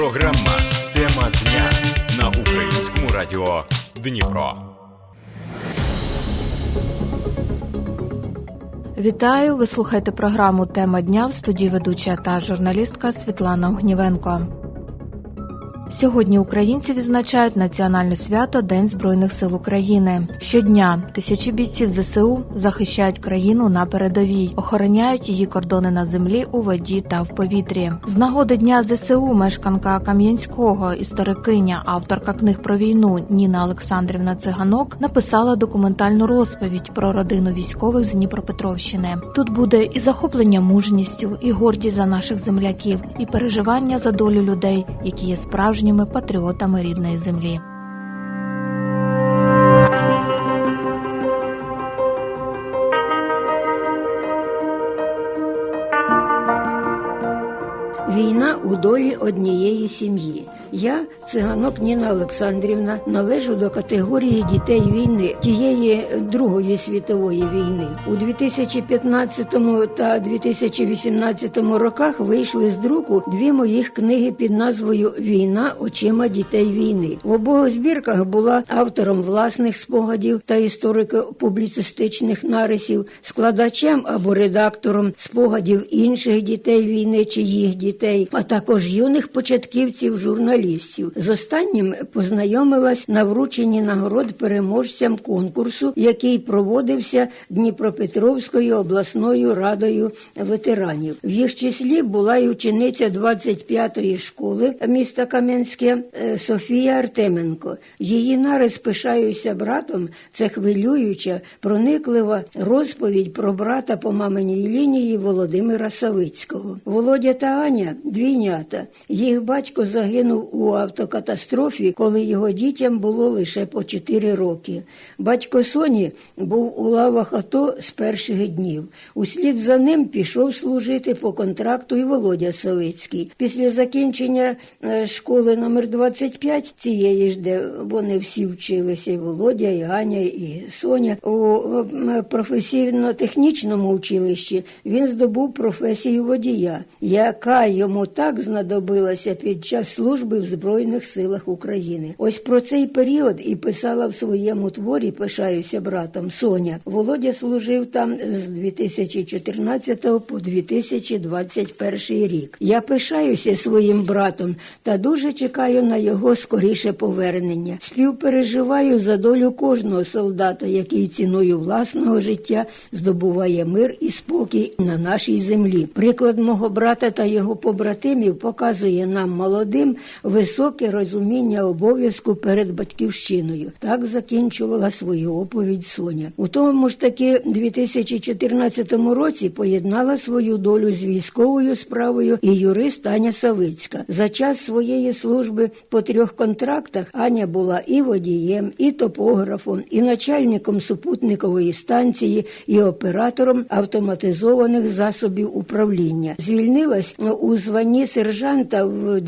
Програма Тема дня на українському радіо Дніпро. Вітаю! Ви слухаєте програму Тема дня в студії ведуча та журналістка Світлана Огнівенко. Сьогодні українці відзначають національне свято День Збройних сил України. Щодня тисячі бійців ЗСУ захищають країну на передовій, охороняють її кордони на землі, у воді та в повітрі. З нагоди дня ЗСУ мешканка Кам'янського, історикиня, авторка книг про війну Ніна Олександрівна Циганок написала документальну розповідь про родину військових з Дніпропетровщини. Тут буде і захоплення мужністю, і гордість за наших земляків, і переживання за долю людей, які є справжніми патріотами рідної землі. Війна у долі однієї сім'ї. Я, циганок Ніна Олександрівна, належу до категорії дітей війни тієї Другої світової війни. У 2015 та 2018 роках вийшли з друку дві моїх книги під назвою Війна очима дітей війни. В обох збірках була автором власних спогадів та історико-публіцистичних нарисів, складачем або редактором спогадів інших дітей війни чи їх дітей, а також юних початківців журналістів. З останнім познайомилась на врученні нагород переможцям конкурсу, який проводився Дніпропетровською обласною радою ветеранів. В їх числі була й учениця 25-ї школи міста Кам'янське е, Софія Артеменко. Її нарис пишаюся братом. Це хвилююча, прониклива розповідь про брата по маминій лінії Володимира Савицького. Володя та Аня двійнята. Їх батько загинув у автокатастрофі, коли його дітям було лише по 4 роки. Батько Соні був у лавах АТО з перших днів. Услід за ним пішов служити по контракту і Володя Савицький. Після закінчення е, школи номер 25, цієї ж, де вони всі вчилися, і Володя, і Аня, і Соня, у е, професійно-технічному училищі він здобув професію водія, яка йому так знадобилася під час служби в Збройних силах України. Ось про цей період і писала в своєму творі Пишаюся братом Соня. Володя служив там з 2014 по 2021 рік. Я пишаюся своїм братом та дуже чекаю на його скоріше повернення. Співпереживаю за долю кожного солдата, який ціною власного життя здобуває мир і спокій на нашій землі. Приклад мого брата та його побратимів показує нам молодим високе розуміння обов'язку перед батьківщиною. Так закінчувала свою оповідь Соня. У тому ж таки 2014 році поєднала свою долю з військовою справою і юрист Аня Савицька. За час своєї служби по трьох контрактах Аня була і водієм, і топографом, і начальником супутникової станції, і оператором автоматизованих засобів управління. Звільнилась у званні сержанта в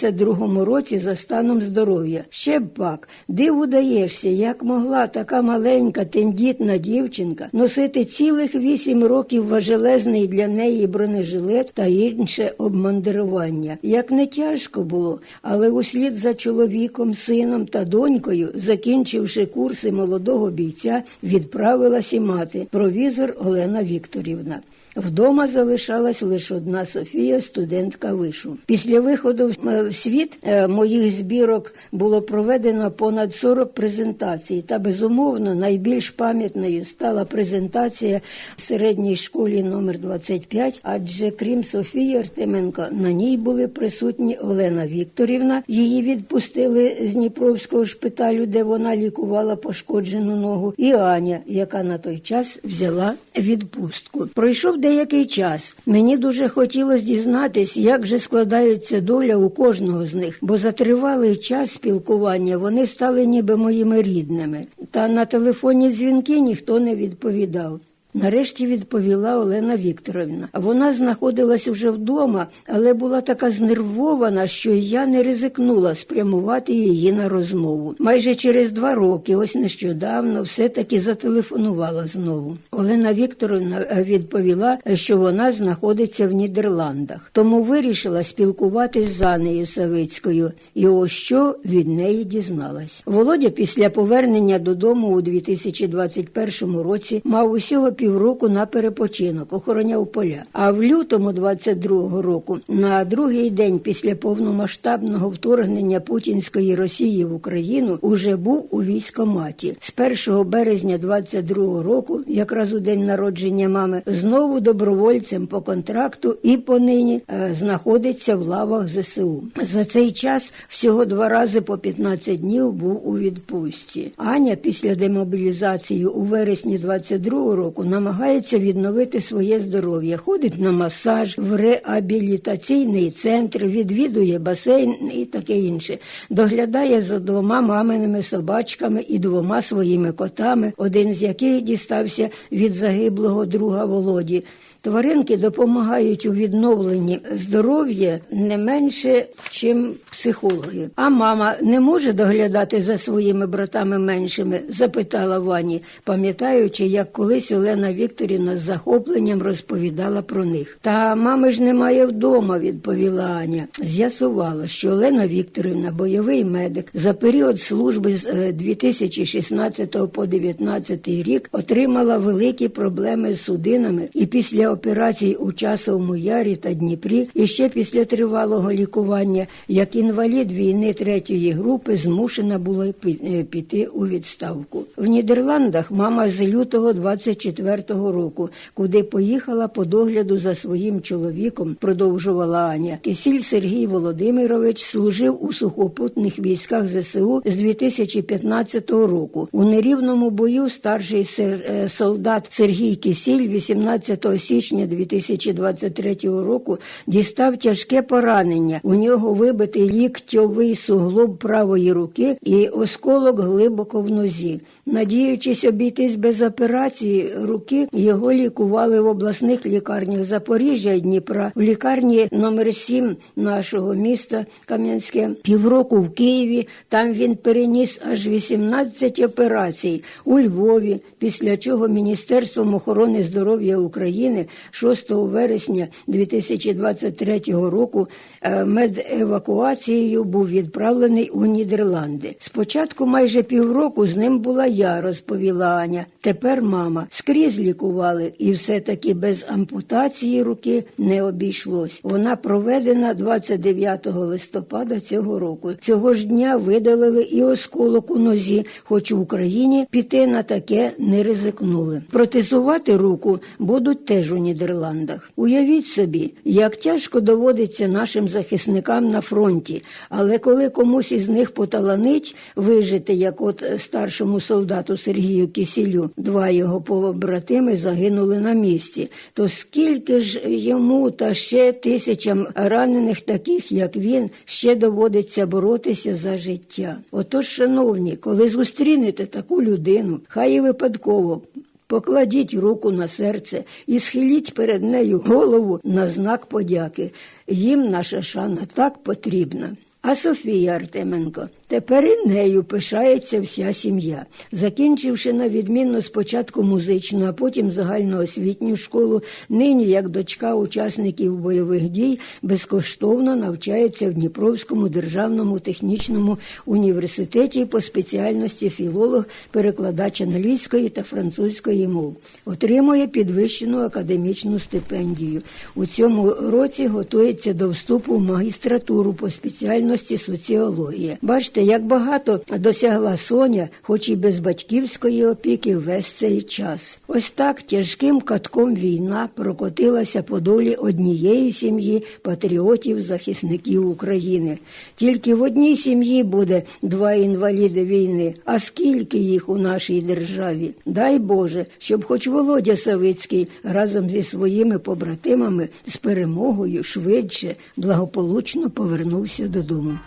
2022 році за станом здоров'я. Ще б пак, диву даєшся, як могла така маленька тендітна дівчинка носити цілих вісім років важелезний для неї бронежилет та інше обмандирування. Як не тяжко було, але услід за чоловіком, сином та донькою, закінчивши курси молодого бійця, відправилась і мати провізор Олена Вікторівна. Вдома залишалась лише одна Софія, студентка вишу. Після виходу світ е, моїх збірок було проведено понад 40 презентацій. Та безумовно найбільш пам'ятною стала презентація в середній школі номер 25 Адже крім Софії Артеменко, на ній були присутні Олена Вікторівна. Її відпустили з Дніпровського шпиталю, де вона лікувала пошкоджену ногу, і Аня, яка на той час взяла відпустку. Пройшов деякий час. Мені дуже хотілося дізнатись, як же складається доля у кожного з них, бо за тривалий час спілкування вони стали ніби моїми рідними. Та на телефонні дзвінки ніхто не відповідав. Нарешті відповіла Олена Вікторовна. Вона знаходилась уже вдома, але була така знервована, що я не ризикнула спрямувати її на розмову. Майже через два роки, ось нещодавно, все-таки зателефонувала знову. Олена Вікторовна е, відповіла, що вона знаходиться в Нідерландах, тому вирішила спілкуватись з Анею Савицькою. І ось що від неї дізналась. Володя після повернення додому у 2021 році мав усього півроку на перепочинок, охороняв поля. А в лютому 22 року, на другий день після повномасштабного вторгнення путінської Росії в Україну, уже був у військоматі. З 1 березня 22 року, якраз у день народження мами, знову добровольцем по контракту і понині е, знаходиться в лавах ЗСУ. За цей час всього два рази по 15 днів був у відпустці. Аня після демобілізації у вересні 22 року намагається відновити своє здоров'я, ходить на масаж в реабілітаційний центр, відвідує басейн і таке інше. Доглядає за двома маминими собачками і двома своїми котами, один з яких дістався від загиблого друга Володі. Тваринки допомагають у відновленні здоров'я не менше, чим психологи. А мама не може доглядати за своїми братами меншими? запитала Вані, пам'ятаючи, як колись Олена Вікторівна з захопленням розповідала про них. Та мами ж немає вдома, відповіла Аня. З'ясувала, що Олена Вікторівна, бойовий медик, за період служби з е, 2016 по 2019 рік отримала великі проблеми з судинами і після операцій у Часовому Ярі та Дніпрі, і ще після тривалого лікування, як інвалід війни третьої групи, змушена була е, піти у відставку. В Нідерландах мама з лютого 24-го року, куди поїхала по догляду за своїм чоловіком, продовжувала Аня. Кисіль Сергій Володимирович служив у сухопутних військах ЗСУ з 2015 року. У нерівному бою старший е, солдат Сергій Кисіль 18 січня 2023 року дістав тяжке поранення. У нього вибитий ліктьовий суглоб правої руки і осколок глибоко в нозі. Надіючись обійтись без операції руки, його лікували в обласних лікарнях Запоріжжя і Дніпра, в лікарні номер 7 нашого міста Кам'янське. Півроку в Києві. Там він переніс аж 18 операцій у Львові, після чого Міністерством охорони здоров'я України 6 вересня 2023 року е, медевакуацією був відправлений у Нідерланди. Спочатку майже півроку з ним була я, розповіла Аня. Тепер мама скрізь лікували, і все-таки без ампутації руки не обійшлось. Вона проведена 29 листопада цього року. Цього ж дня видалили і осколок у нозі, хоч в Україні піти на таке не ризикнули. Протезувати руку будуть теж у Нідерландах. Уявіть собі, як тяжко доводиться нашим захисникам на фронті, але коли комусь із них поталанить вижити, як от старшому солдату Сергію Кисілю, два його побратими загинули на місці, то скільки ж йому та ще тисячам ранених, таких як він, ще доводиться боротися за життя. Отож, шановні, коли зустрінете таку людину, хай і випадково. Покладіть руку на серце і схиліть перед нею голову на знак подяки. Їм наша шана так потрібна. А Софія Артеменко тепер і нею пишається вся сім'я. Закінчивши на відмінно спочатку музичну, а потім загальноосвітню школу, нині, як дочка учасників бойових дій, безкоштовно навчається в Дніпровському державному технічному університеті по спеціальності філолог, перекладач англійської та французької мов. Отримує підвищену академічну стипендію. У цьому році готується до вступу в магістратуру по спеціальності соціологія. Бачите, як багато досягла Соня, хоч і без батьківської опіки, весь цей час. Ось так тяжким катком війна прокотилася по долі однієї сім'ї патріотів, захисників України. Тільки в одній сім'ї буде два інваліди війни. А скільки їх у нашій державі? Дай Боже, щоб хоч Володя Савицький разом зі своїми побратимами з перемогою швидше благополучно повернувся додому.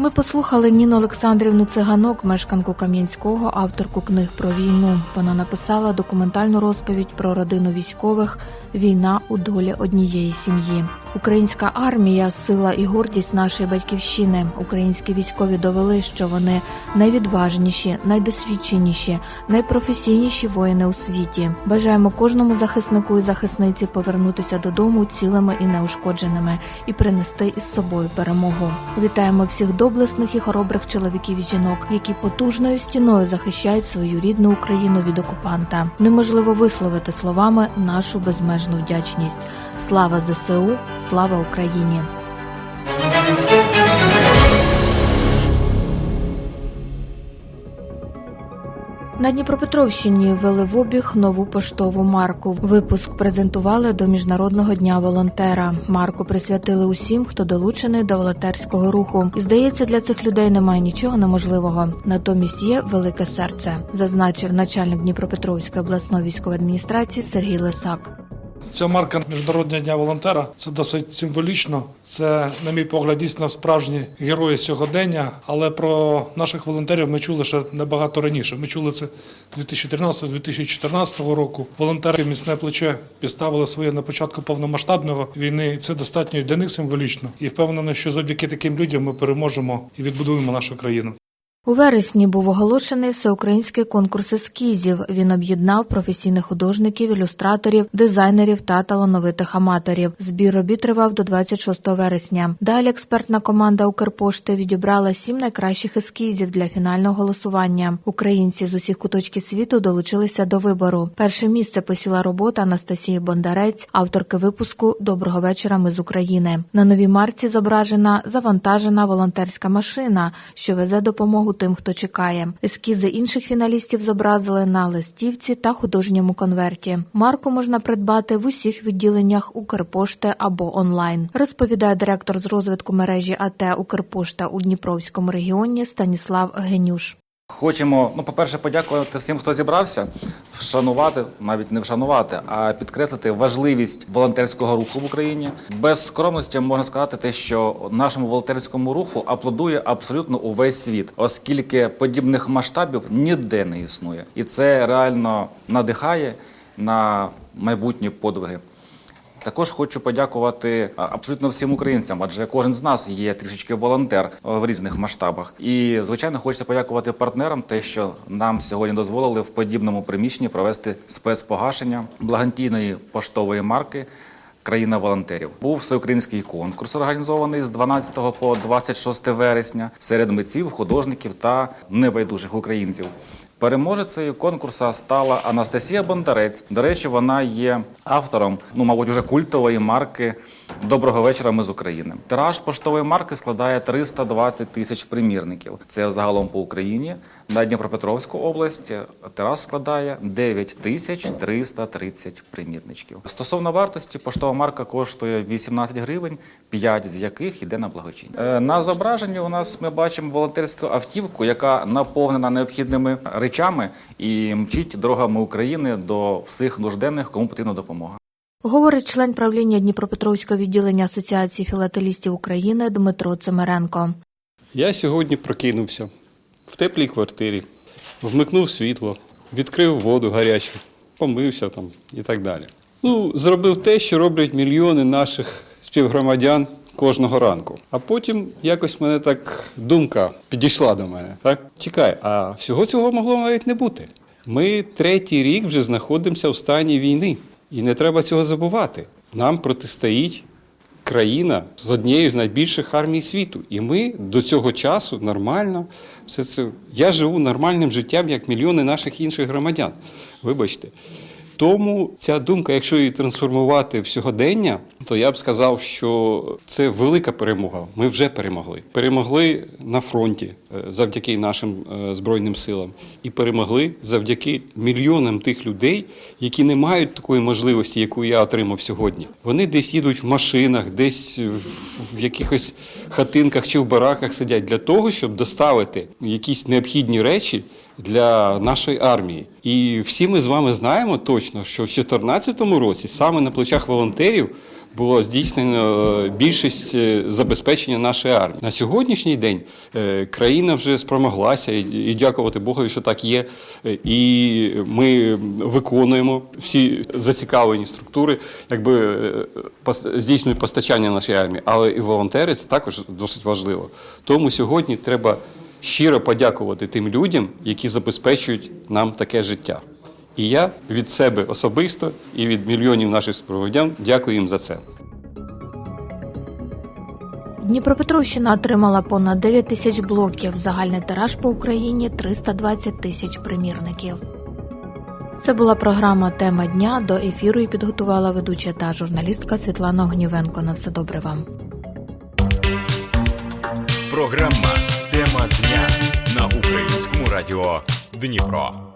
Ми послухали Ніну Олександрівну Циганок, мешканку Кам'янського, авторку книг про війну. Вона написала документальну розповідь про родину військових Війна у долі однієї сім'ї. Українська армія сила і гордість нашої батьківщини. Українські військові довели, що вони найвідважніші, найдосвідченіші, найпрофесійніші воїни у світі. Бажаємо кожному захиснику і захисниці повернутися додому цілими і неушкодженими і принести із собою перемогу. Вітаємо всіх доблесних і хоробрих чоловіків і жінок, які потужною стіною захищають свою рідну Україну від окупанта. Неможливо висловити словами нашу безмежну вдячність. Слава ЗСУ, слава Україні! На Дніпропетровщині ввели в обіг нову поштову марку. Випуск презентували до Міжнародного дня волонтера. Марку присвятили усім, хто долучений до волонтерського руху. І здається, для цих людей немає нічого неможливого. Натомість є велике серце, зазначив начальник Дніпропетровської обласної військової адміністрації Сергій Лисак. Ця марка Міжнародного дня волонтера це досить символічно. Це, на мій погляд, дійсно справжні герої сьогодення. Але про наших волонтерів ми чули ще набагато раніше. Ми чули це 2013-2014 року. Волонтери міцне плече підставили своє на початку повномасштабного війни. І це достатньо і для них символічно. І впевнений, що завдяки таким людям ми переможемо і відбудуємо нашу країну. У вересні був оголошений всеукраїнський конкурс ескізів. Він об'єднав професійних художників, ілюстраторів, дизайнерів та талановитих аматорів. Збір робіт тривав до 26 вересня. Далі експертна команда Укрпошти відібрала сім найкращих ескізів для фінального голосування. Українці з усіх куточків світу долучилися до вибору. Перше місце посіла робота Анастасії Бондарець, авторки випуску Доброго вечора. Ми з України. На новій марці зображена завантажена волонтерська машина, що везе допомогу тим, хто чекає. Ескізи інших фіналістів зобразили на листівці та художньому конверті. Марку можна придбати в усіх відділеннях Укрпошти або онлайн. Розповідає директор з розвитку мережі АТ Укрпошта у Дніпровському регіоні Станіслав Генюш. Хочемо, ну, по-перше, подякувати всім, хто зібрався, вшанувати, навіть не вшанувати, а підкреслити важливість волонтерського руху в Україні. Без скромності можна сказати те, що нашому волонтерському руху аплодує абсолютно увесь світ, оскільки подібних масштабів ніде не існує, і це реально надихає на майбутні подвиги. Також хочу подякувати абсолютно всім українцям, адже кожен з нас є трішечки волонтер е, в різних масштабах. І звичайно, хочеться подякувати партнерам, те, що нам сьогодні дозволили в подібному приміщенні провести спецпогашення благодійної поштової марки. Країна волонтерів був всеукраїнський конкурс, організований з 12 по 26 вересня серед митців, художників та небайдужих українців. Переможецею конкурсу стала Анастасія Бондарець. До речі, вона є автором, ну мабуть, уже культової марки Доброго вечора. Ми з України. Тираж поштової марки складає 320 тисяч примірників. Це загалом по Україні. На Дніпропетровську область тираж складає 9 тисяч 330 примірничків. Стосовно вартості, поштова марка коштує 18 гривень, 5 з яких йде на благочинність. Е, На зображенні у нас ми бачимо волонтерську автівку, яка наповнена необхідними речами і мчить дорогами України до всіх нужденних, кому потрібна допомога. Говорить член правління Дніпропетровського відділення Асоціації філателістів України Дмитро Цимеренко. Я сьогодні прокинувся в теплій квартирі, вмикнув світло, відкрив воду гарячу, помився там і так далі. Ну, зробив те, що роблять мільйони наших співгромадян кожного ранку. А потім якось мене так думка підійшла до мене. Так, чекай, а всього цього могло навіть не бути. Ми третій рік вже знаходимося в стані війни, і не треба цього забувати. Нам протистоїть країна з однією з найбільших армій світу. І ми до цього часу нормально все це. Я живу нормальним життям, як мільйони наших інших громадян. Вибачте. Тому ця думка, якщо її трансформувати в сьогодення, то я б сказав, що це велика перемога. Ми вже перемогли. Перемогли на фронті е, завдяки нашим е, збройним силам, і перемогли завдяки мільйонам тих людей, які не мають такої можливості, яку я отримав сьогодні. Вони десь їдуть в машинах, десь в- якихось хатинках чи в бараках сидять для того, щоб доставити якісь необхідні речі для нашої армії. І всі ми з вами знаємо точно, що в 2014 році саме на плечах волонтерів було здійснено е, більшість е, забезпечення нашої армії. На сьогоднішній день е, країна вже спромоглася, і, дякувати Богу, що так є. І ми виконуємо всі зацікавлені структури, якби здійснюють постачання нашій армії, але і волонтери це також досить важливо. Тому сьогодні треба щиро подякувати тим людям, які забезпечують нам таке життя. І я від себе особисто і від мільйонів наших співгромадян дякую їм за це. Дніпропетровщина отримала понад 9 тисяч блоків. Загальний тираж по Україні 320 тисяч примірників. Це була програма Тема дня. До ефіру і підготувала ведуча та журналістка Світлана Огнівенко. На все добре вам. Програма Тема дня на українському радіо Дніпро.